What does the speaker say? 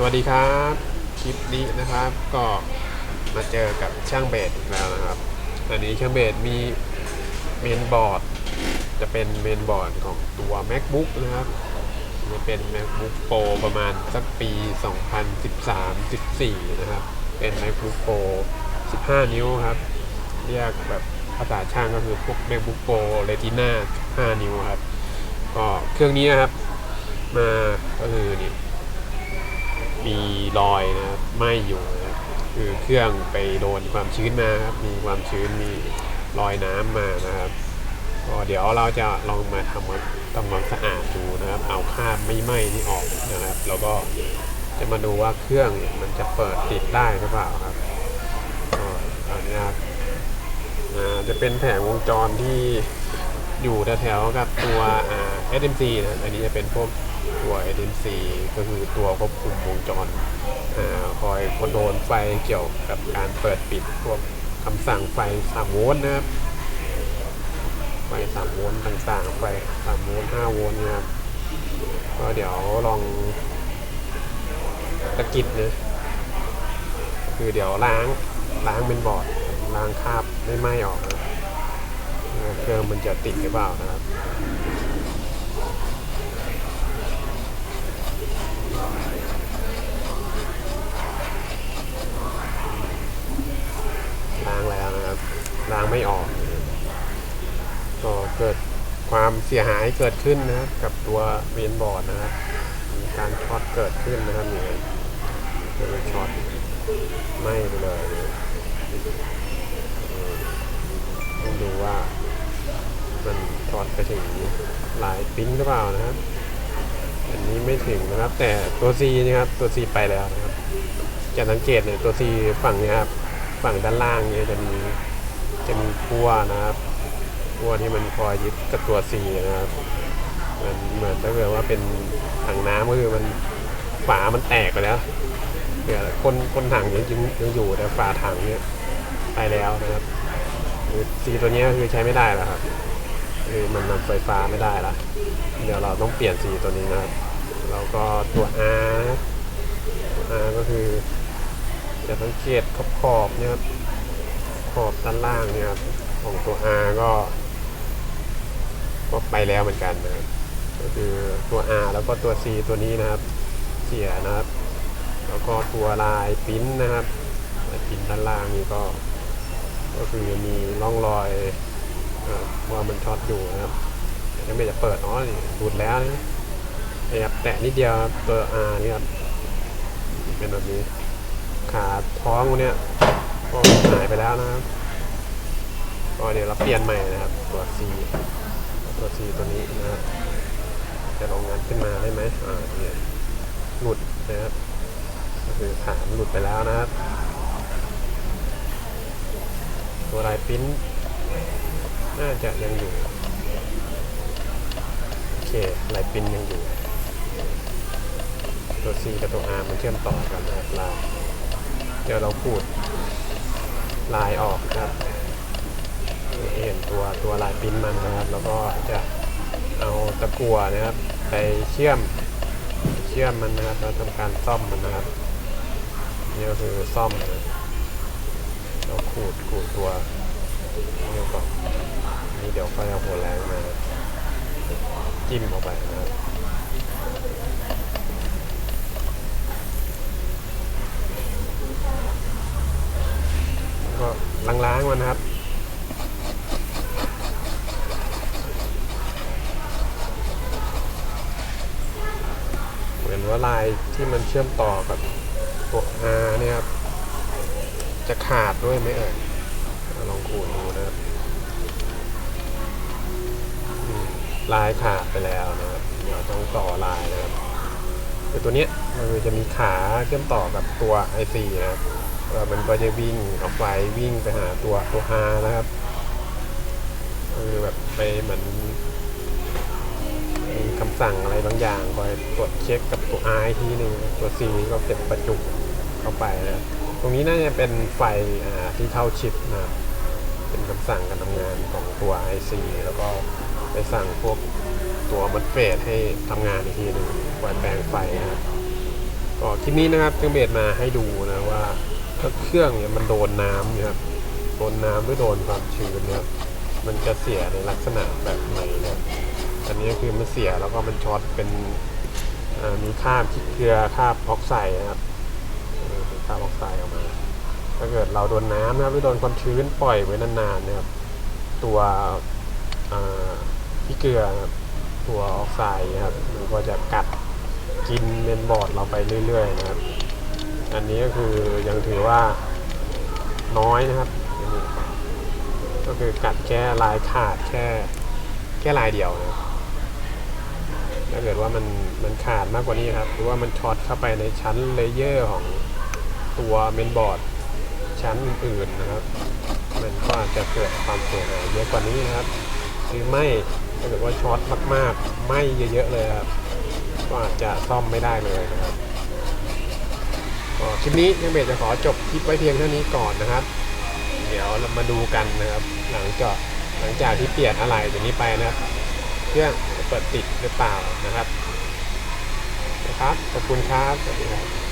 สวัสดีครับคลิปนี้นะครับก็มาเจอกับช่างเบสอีกแล้วนะครับ อันนี้ช่างเบสมีเมนบอร์ด จะเป็นเมนบอร์ดของตัว macbook นะครับจะเป็น macbook pro ประมาณสักปี 2013-14 นะครับ เป็น macbook pro 15 นิ้วครับเรียกแบบภาษาช่างก็คือพวก macbook pro retina 15นิ้วครับก็เครื่องนี้นะครับ มาก็คือนี่ มีรอยนะครับไหม้อยู่นะครับคือเครื่องไปโดนความชื้นมาครับมีความชื้นมีรอยน้ำมานะครับก็เดี๋ยวเราจะลองมาทำความทำความสะอาดดูนะครับ เอาคราบไม่ไหม้นี่ออกนะครับ แล้วก็จะมาดูว่าเครื่องเนี่ยมันจะเปิดติดได้หรือเปล่าครับก็อันนี้ครับอ่าจะเป็นแผงวงจรที่ อยู่แถวๆกับตัวอ่า SMC นะอันนี้จะเป็นพวกตัว SMC ก็คือตัวควบคุมวงจรอคอยคอนโทรลไฟเกี่ยวกับการเปิดปิดพวกคำสั่งไฟ3โวลต์นะครับไฟ3โวลต์ต่างๆไฟ3โวลต์5โวลต์นะครับก็เดี๋ยวลองตะกิดนะคือเดี๋ยวล้างล้างเป็นบอร์ดล้างคราบไม่ไหม้ออกนะ เครื่องมันจะติดหรือเปล่านะครับล้างแล้วนะครับล้างไม่ออก ก็เกิดความเสียหายเกิดขึ้นนะครับ กับตัวเวียนบอร์ดนะครับมีการช็อตเกิดขึ้นนะครับนี่เกิดช็อตไม้ไปเลย ดูว่ามันช็อตไปถึงหลายปิ้นหรือเปล่านะครับ อันนี้ไม่ถึงนะครับ แต่ตัว C นะครับตัว C ไปแล้วนะครับ จะสังเกตเนี่ยตัว C ฝั่งนี้ครับฝั่งด้านล่างเนี่ยจะมีจะมีขั้วนะครับขั้วที่มันคอยยึดกับตัว C นะครับมือนเหมือนถ้าเกิดว่าเป็นถังน้ำก็คือมันฝามันแตกไปแล้วเดี๋ยวคนคนถังยังยังยังอยู่แต่ฝาถังเนี่ยไปแล้วนะครับ คือ C ตัวนี้ยคือใช้ไม่ได้แล้วครับคือมันนำไฟฟ้าไม่ได้ละเดี๋ยวเราต้องเปลี่ยน C ตัวนี้นะครับแล้วก็ตัว R นะครับตัว R ก็คือจะสังเกตขอบขอบเนี่ยครับขอบด้านล่างเนี่ยครับของตัว R ก็ก็ไปแล้วเหมือนกันนะครับก็คือตัว R แล้วก็ตัว C ตัวนี้นะครับ เสียนะครับ แล้วก็ตัวลายปิ้นนะครับลายปิ้นด้านล่างนี่ก็ ก็คือมีร่องรอยว่ามันช็อตอยู่นะครับยังไม่จะเปิดอ๋อนี่หลุดแล้วนะแอบแตะนิดเดียวตัว R นี่ครับเป็นแบบนี้ ขาท้องเนี่ยก็หายไปแล้วนะครับก็เดี๋ยวเราเปลี่ยนใหม่นะครับ ตัว C ตัว C ตัวนี้นะครับจะลองงานขึ้นมาได้ไหมอ่าเนี่ยหลุดนะครับก็คือขานหลุดไปแล้วนะครับ ตัวลายปิ้นน่าจะยังอยู่ โอเคลายปิ้นยังอยู่ ตัว C กับตัว R มันเชื่อมต่อกันนะครับลายเดี๋ยวเราขูดลายออกนะครับเห็นตัวตัวลายปิ้นมันนะครับ แล้วก็จะเอาตะกั่วนะครับ ไปเชื่อมเชื่อมมันนะครับแล้วทำการซ่อมมันนะครับนี่ก็คือซ่อมนะ เราขูดขูดตัวนี่ก่อนนี่เดี๋ยวก็เอาหัวแรงมาจิ้มออกไปนะครับก็ล้างๆมันนะครับเหมือนว่าลายที่มันเชื่อมต่อกับตัว R เนี่ยครับ จะขาดด้วยไหมเอ่ยลองขูดดูนะครับลายขาดไปแล้วนะครับเดี๋ยวต้องต่อลายนะครับคือตัวเนี้ยมันจะมีขาเชื่อมต่อกับตัว IC นะครับมันก็จะวิ่งเอาไฟวิ่งไปหาตัวตัว R นะครับคือแบบไปเหมือนมีคำสั่งอะไรบางอย่างคอยตรวจเช็คกับตัว R ทีหนึ่งตัว C ก็เก็บประจุเข้าไปนะ ตรงนี้น่าจะเป็นไฟที่เข้าชิปนะเป็นคำสั่งการทำงานของตัว IC แล้วก็ไปสั่งพวกตัวมันเฟดให้ทำงานอีกทีหนึ่งคอยแปลงไฟนะครับก็คลิปนี้นะครับเครื่องเบสมาให้ดูนะว่าถ้าเครื่องเนี่ยมันโดนน้ำนะครับโดนน้ำหรือโดนความชื้นเนี่ยมันจะเสียในลักษณะแบบไหนนะอันนี้ก็คือมันเสียแล้วก็มันช็อตเป็นมีคราบขี้เกลือคราบออกไซด์นะครับ มีคราบออกไซด์ออกมา ถ้าเกิดเราโดนน้ำนะครับหรือโดนความชื้นปล่อยไว้นานๆนะครับ ตัวอ่าขี้เกลือตัวออกไซด์นะครับมันก็จะกัดกินเมนบอร์ดเราไปเรื่อย ๆ นะครับ อันนี้ก็คือยังถือว่าน้อยนะครับนี่ก็คือกัดแค่ลายขาดแค่แค่ลายเดียวนะครับถ้าเกิดว่ามันมันขาดมากกว่านี้ครับ หรือว่ามันช็อตเข้าไปในชั้นเลเยอร์ของ ตัวเมนบอร์ดชั้นอื่นๆนะครับ มันก็อาจจะเกิดความเสียหายเยอะกว่านี้นะครับหรือไม่ถ้าเกิดว่าช็อตมากๆไหม่เยอะๆเลยครับก็อาจจะซ่อมไม่ได้เลยนะครับคลิปนี้ยังเบสจะขอจบคลิปไว้เพียงเท่านี้ก่อนนะครับ เดี๋ยวเรามาดูกันนะครับ หลังจากหลังจากที่เปลี่ยนอะไรตัวนี้ไปนะครับเครื่องเปิดติดหรือเปล่านะครับนะครับขอบคุณครับสวัสดีครับ